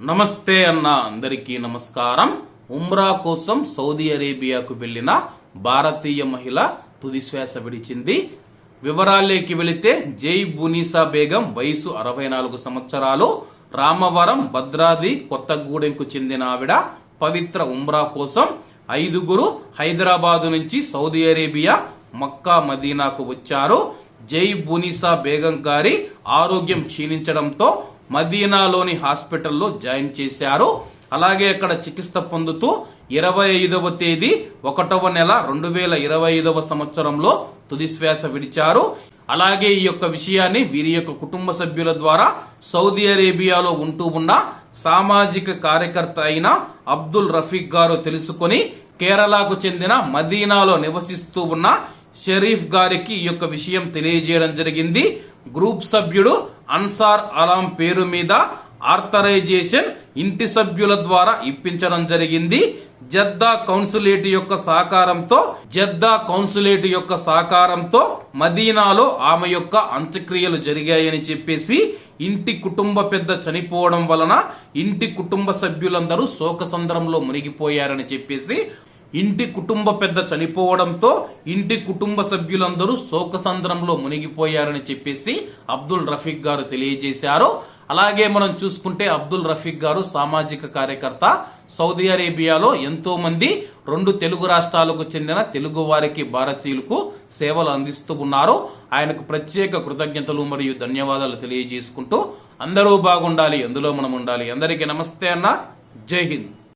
నమస్తే అన్న అందరికీ నమస్కారం. ఉమ్రా కోసం సౌదీ అరేబియాకు వెళ్ళిన భారతీయ మహిళ తుది శ్వాస విడిచింది. వివరాల్లోకి వెళితే జై బునీసా బేగం వయసు అరవై నాలుగు సంవత్సరాలు. రామవరం భద్రాది కొత్తగూడెంకు చెందిన ఆవిడ పవిత్ర ఉమ్రా కోసం ఐదుగురు హైదరాబాదు నుంచి సౌదీ అరేబియా మక్కా మదీనాకు వచ్చారు. జై బునీసా బేగం గారి ఆరోగ్యం క్షీణించడంతో మదీనాలోని హాస్పిటల్లో జాయిన్ చేశారు. అలాగే అక్కడ చికిత్స పొందుతూ ఇరవై ఐదవ తేదీ ఒకటవ నెల రెండు వేల ఇరవై ఐదవ సంవత్సరంలో తుదిశ్వాస విడిచారు. అలాగే ఈ యొక్క విషయాన్ని వీరి యొక్క కుటుంబ సభ్యుల ద్వారా సౌదీ అరేబియాలో ఉంటూ ఉన్న సామాజిక కార్యకర్త అయిన అబ్దుల్ రఫీక్ గారు తెలుసుకొని కేరళకు చెందిన మదీనాలో నివసిస్తూ ఉన్న షరీఫ్ గారికి ఈ యొక్క విషయం తెలియజేయడం జరిగింది. గ్రూప్ సభ్యుడు అన్సార్ అలాం పేరు మీద ఆర్థరైజేషన్ ఇంటి సభ్యుల ద్వారా ఇప్పించడం జరిగింది. జద్దా కౌన్సిలేట్ యొక్క సహకారంతో జద్దా కౌన్సిలేట్ యొక్క సహకారంతో మదీనాలో ఆమె యొక్క అంత్యక్రియలు జరిగాయని చెప్పేసి ఇంటి కుటుంబ పెద్ద చనిపోవడం వలన ఇంటి కుటుంబ సభ్యులందరూ శోకసంద్రంలో మునిగిపోయారని చెప్పేసి ఇంటి కుటుంబ పెద్ద చనిపోవడంతో ఇంటి కుటుంబ సభ్యులందరూ శోకసంద్రంలో మునిగిపోయారని చెప్పేసి అబ్దుల్ రఫీక్ గారు తెలియజేశారు. అలాగే మనం చూసుకుంటే అబ్దుల్ రఫీక్ గారు సామాజిక కార్యకర్త సౌదీ అరేబియాలో ఎంతో మంది రెండు తెలుగు రాష్ట్రాలకు చెందిన తెలుగు వారికి భారతీయులకు సేవలు అందిస్తూ ఉన్నారు. ఆయనకు ప్రత్యేక కృతజ్ఞతలు మరియు ధన్యవాదాలు తెలియజేసుకుంటూ అందరూ బాగుండాలి అందులో మనం ఉండాలి. అందరికీ నమస్తే అన్న. జై హింద్.